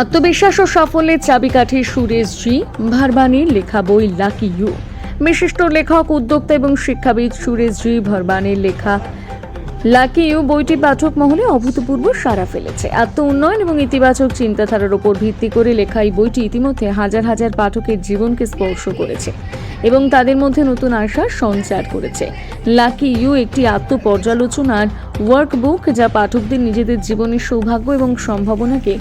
আত্মবিশ্বাস ও সাফল্যের চাবিকাঠি সুরেশ জি, ভারবানির লেখা বই লাকি ইউ। বিশিষ্ট লেখক, উদ্যোক্তা এবং শিক্ষাবিদ সুরেশ জি, ভারবানির লেখা লাকি ইউ বইটি পাঠক মহলে অভূতপূর্ব সাড়া ফেলেছে। আত্ম উন্নয়ন এবং ইতিবাচক চিন্তাধারার উপর ভিত্তি করে লেখা এই বইটি ইতিমধ্যে হাজার হাজার পাঠকের জীবনকে স্পর্শ করেছে। এবং তাদের মধ্যে নতুন আশার সঞ্চার করেছে। লাকি ইউ একটি আত্মপর্যালোচনার ওয়ার্কবুক যা পাঠকদের নিজেদের জীবনের সৌভাগ্য এবং সম্ভাবনাকে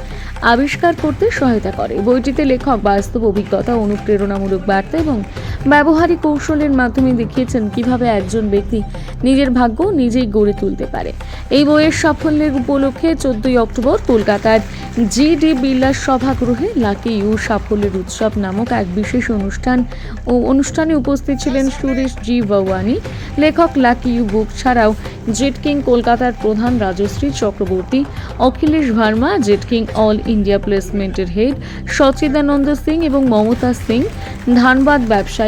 আবিষ্কার করতে সহায়তা করে। বইটিতে লেখক বাস্তব অভিজ্ঞতা, অনুপ্রেরণামূলক বার্তা এবং ব্যবহারিক কৌশলের মাধ্যমে দেখিয়েছেন কীভাবে একজন ব্যক্তি নিজের ভাগ্য নিজেই গড়ে তুলতে পারে। এই বইয়ের সাফল্যের উপলক্ষে চোদ্দই অক্টোবর কলকাতার জি ডি বিল্লাস সভাগৃহে লাকি ইউ সাফল্যের উৎসব নামক এক বিশেষ অনুষ্ঠান ও অনুষ্ঠানে উপস্থিত ছিলেন সুরেশ জি বাওয়ানি লেখক লাকি ইউ বুক ছাড়াও জেট কিং কলকাতার প্রধান Rajashree Chakraborty, Akhilesh Verma Jet King All India প্লেসমেন্টের head, Sachidananda Singh এবং মমতা সিং, ধানবাদ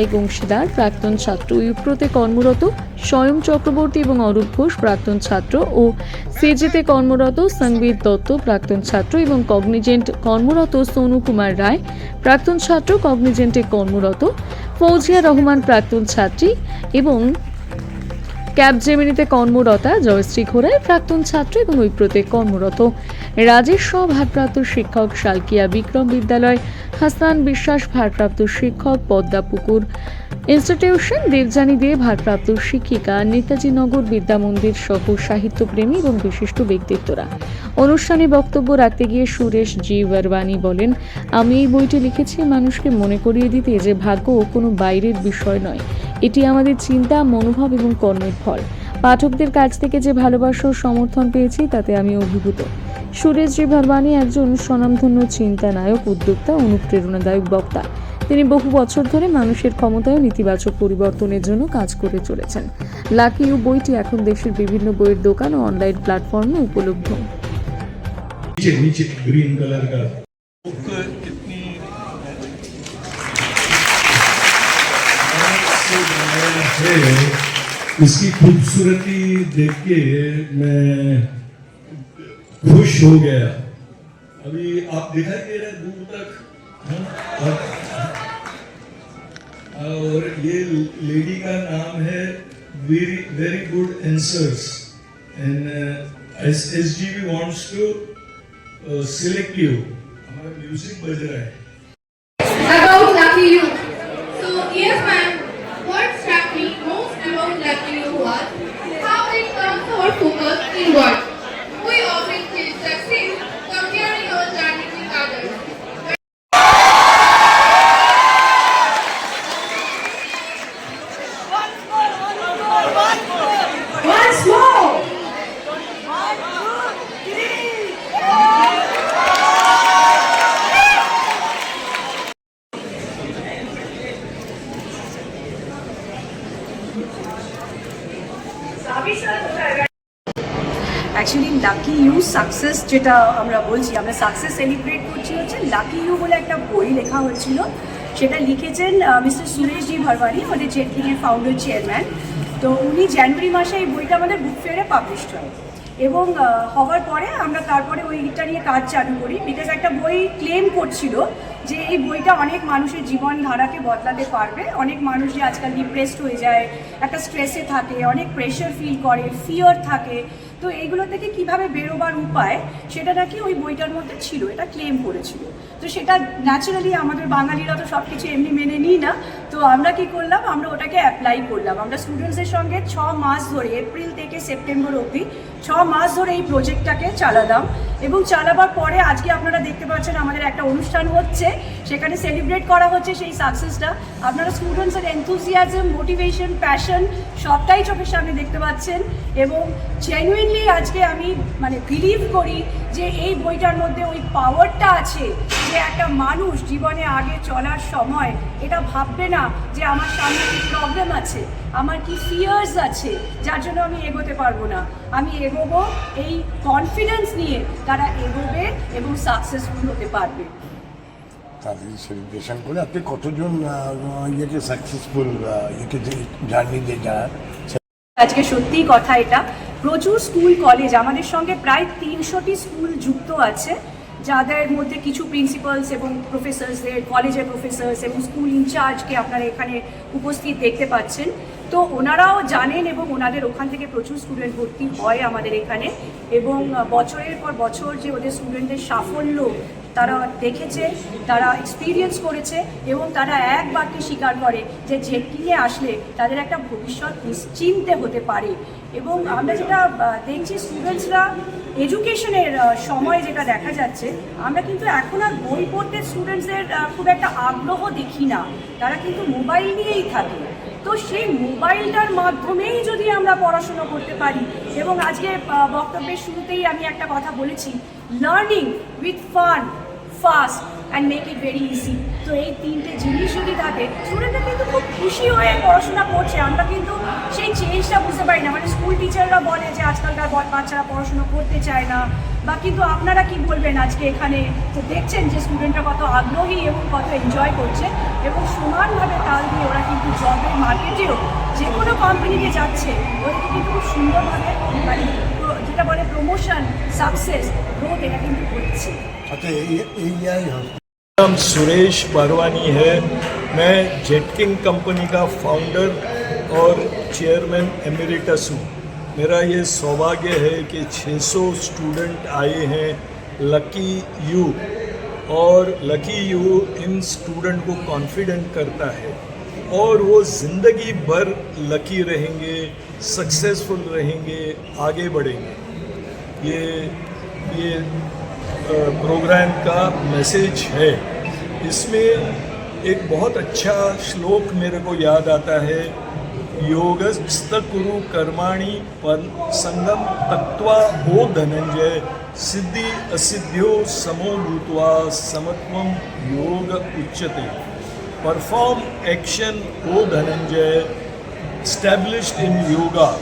ব্যবসায়িক অংশীদার, প্রাক্তন ছাত্র ইউপ্রোতে কর্মরত স্বয়ং চক্রবর্তী এবং অরূপ ঘোষ, প্রাক্তন ছাত্র ও সিজিতে কর্মরত সংবিত দত্ত, প্রাক্তন ছাত্র এবং কগনিজেন্ট কর্মরত সোনু কুমার রায়, প্রাক্তন ছাত্র কগনিজেন্টে কর্মরত ফৌজিয়া রহমান, প্রাক্তন ছাত্রী এবং ক্যাবজেমিনিতে কর্মরতা জয়শ্রী ঘোড়ায় প্রাক্তন ছাত্র এবং ঐপ্রতে কর্মরত। রাজেশ সহ ভারপ্রাপ্ত শিক্ষক শালকিয়া বিক্রম বিদ্যালয় হাসান বিশ্বাস, ভারপ্রাপ্ত শিক্ষক পদ্মা পুকুর। ইনস্টিটিউশন দেবযানী দে, ভারপ্রাপ্ত শিক্ষিকা, নেতাজি নগর, বিদ্যা মন্দির সহ সাহিত্যপ্রেমী এবং বিশিষ্ট ব্যক্তিত্বরা। অনুষ্ঠানে বক্তব্য রাখতে গিয়ে সুরেশ জি ওয়ারবানি বলেন, আমি এই বইটি লিখেছি মানুষকে মনে করিয়ে দিতে যে ভাগ্য কোনো বাইরের বিষয় নয়। এটি আমাদের চিন্তা, মনোভাব এবং কর্মের ফল। পাঠকদের কাছ থেকে যে ভালোবাসা ও সমর্থন পেয়েছি, তাতে আমি অভিভূত। সুরেশ জি ভারবানি একজন স্বনামধন্য চিন্তানায়ক উদ্যোক্তা অনুপ্রেরণাদায়ক বক্তা তিনি বহু বছর ধরে মানুষের ক্ষমতায় নেতিবাচক পরিবর্তনের জন্য কাজ করে চলেছেন লাকি ইউ বইটি এখন দেশের বিভিন্ন বইয়ের দোকান ও অনলাইন প্ল্যাটফর্মে উপলব্ধ नीचे नीचे ग्रीन कलर का बुक कितनी है इसकी खूबसूरती देख के मैं खुश हो गया। अभी आप दिखाई दे रहे दूर तक और ये लेडी का नाम है very very good answers and S S G we wants to select you हमारा म्यूज़िक बज रहा है। Yes, লাকি ইউ সাকসেস যেটা আমরা বলছি, আমরা সাকসেস সেলিব্রেট করছি হচ্ছে লাকি ইউ বলে একটা বই লেখা হয়েছিল। সেটা লিখেছেন মিস্টার সুরেশ জি ভারবানি আমাদের জেটকিংয়ের ফাউন্ডার চেয়ারম্যান তো উনি জানুয়ারি মাসে এই বইটা আমাদের বুক ফেয়ারে পাবলিশড হয়। এবং হওয়ার পরে আমরা তারপরে ওইটা নিয়ে কাজ চালু করি। বিকজ একটা বই ক্লেম করছিল যে এই বইটা অনেক মানুষের জীবন ধারাকে বদলাতে পারবে। অনেক মানুষ যে আজকাল ডিপ্রেসড হয়ে যায়, একটা স্ট্রেসে থাকে, অনেক প্রেশার ফিল করে ফিয়ার থাকে। তো এইগুলো থেকে কীভাবে বেরোবার উপায়, সেটা নাকি ওই বইটার মধ্যে ছিল, এটা ক্লেম করেছিল। তো সেটা ন্যাচারালি আমাদের বাঙালিরা তো সব কিছু এমনি মেনে নিই না। তো আমরা কি করলাম? আমরা ওটাকে অ্যাপ্লাই করলাম। আমরা স্টুডেন্টসদের সঙ্গে ছ মাস ধরে এপ্রিল থেকে সেপ্টেম্বর অবধি ছ মাস ধরে এই প্রজেক্টটাকে চালালাম। এবং চালাবার পরে আজকে আপনারা দেখতে পাচ্ছেন আমাদের একটা অনুষ্ঠান হচ্ছে। সেখানে সেলিব্রেট করা হচ্ছে সেই সাকসেসটা আপনারা স্টুডেন্টসের এনথুজিয়াজম মোটিভেশন প্যাশন সবটাই চোখের সামনে দেখতে পাচ্ছেন এবং জেনুইনলি আজকে আমি মানে বিলিভ করি যে এই বইটার মধ্যে ওই পাওয়ারটা আছে যে একটা মানুষ জীবনে আগে চলার সময় এটা ভাববে না যে আমার সামনে কি প্রবলেম আছে, আমার কি ফিয়ার্স আছে, যার জন্য আমি এগোতে পারব না। আমি এগোবো এই কনফিডেন্স নিয়ে তারা এগোবে এবং সাকসেসফুল হতে পারবে। তাদের সেলিব্রেশন করে আপনি কতজন ইয়েকে সাকসেসফুল ইয়েকে জার্নিতে যারা আজকে সত্যিই কথা এটা। প্রচুর স্কুল কলেজ আমাদের সঙ্গে প্রায় তিনশোটি স্কুল যুক্ত আছে, যাদের মধ্যে কিছু প্রিন্সিপালস এবং প্রফেসরসদের কলেজের প্রফেসরস এবং স্কুল ইনচার্জকে আপনারা এখানে উপস্থিত দেখতে পাচ্ছেন। তো ওনারাও জানেন এবং ওনাদের ওখান থেকে প্রচুর স্টুডেন্ট ভর্তি হয় আমাদের এখানে এবং বছরের পর বছর যে ওদের স্টুডেন্টদের সাফল্য তারা দেখেছে, তারা এক্সপিরিয়েন্স করেছে এবং তারা এক বাক্যে স্বীকার করে যে জেটকিংয়ে আসলে তাদের একটা ভবিষ্যৎ নিশ্চিন্তে হতে পারে। এবং আমরা যেটা দেখছি স্টুডেন্টসরা এডুকেশনের সময় যেটা দেখা যাচ্ছে, আমরা কিন্তু এখন আর বই পড়তে স্টুডেন্টসদের খুব একটা আগ্রহ দেখি না। তারা কিন্তু মোবাইল নিয়েই থাকে। তো সেই মোবাইলটার মাধ্যমেই যদি আমরা পড়াশুনো করতে পারি এবং আজকে বক্তব্যের শুরুতেই আমি একটা কথা বলেছি learning with fun fast and make it very easy তো এই তিনটে জিনিস যদি থাকে স্টুডেন্টরা কিন্তু খুব খুশি হয়ে পড়াশোনা করছে। আমরা কিন্তু সেই চেঞ্জটা বুঝতে পারি না। মানে স্কুল টিচাররা বলে যে আজকালকার বাচ্চারা পড়াশোনা করতে চায় না। বা কিন্তু আপনারা কি বলবেন আজকে এখানে? তো দেখছেন যে স্টুডেন্টরা কত আগ্রহী এবং কত এনজয় করছে। এবং সমানভাবে তাল দিয়ে ওরা কিন্তু জবের মার্কেটেও যে কোনো কোম্পানিতে যাচ্ছে। ওদেরকে কিন্তু খুব সুন্দরভাবে মানে প্রমোশন সাকসেস গ্রোথ এটা কিন্তু হচ্ছে আচ্ছা এই এই হসপিটাল नाम सुरेश परवानी है मैं जेटकिंग कंपनी का फाउंडर और चेयरमैन एमिरेटस हूँ मेरा ये सौभाग्य है कि 600 स्टूडेंट आए हैं लकी यू और लकी यू इन स्टूडेंट को कॉन्फिडेंट करता है और वो ज़िंदगी भर लकी रहेंगे सक्सेसफुल रहेंगे आगे बढ़ेंगे ये ये प्रोग्राम का मैसेज है। इसमें एक बहुत अच्छा श्लोक मेरे को याद आता है। योगस्त कुरु कर्माणि पर संगम तत्वा हो धनंजय। सिद्धि असिद्ध्यो समो भूत्वा समत्वम योग उच्यते। Perform action O Dhananjay. Established in yoga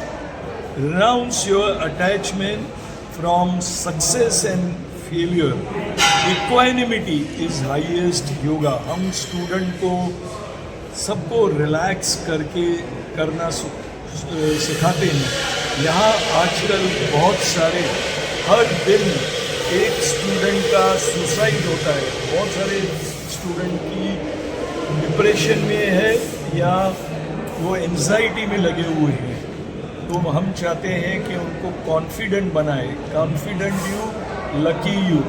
renounce your attachment from success and failure. Equanimity is highest yoga. हम स्टूडेंट को सबको रिलैक्स करके करना सिखाते हैं। यहाँ आजकल बहुत सारे, हर दिन एक स्टूडेंट का सुसाइड होता है। बहुत सारे स्टूडेंट की डिप्रेशन में है या वो एंजाइटी में लगे हुए हैं। तो हम चाहते हैं कि उनको कॉन्फिडेंट बनाए कॉन्फिडेंट यू लकी यू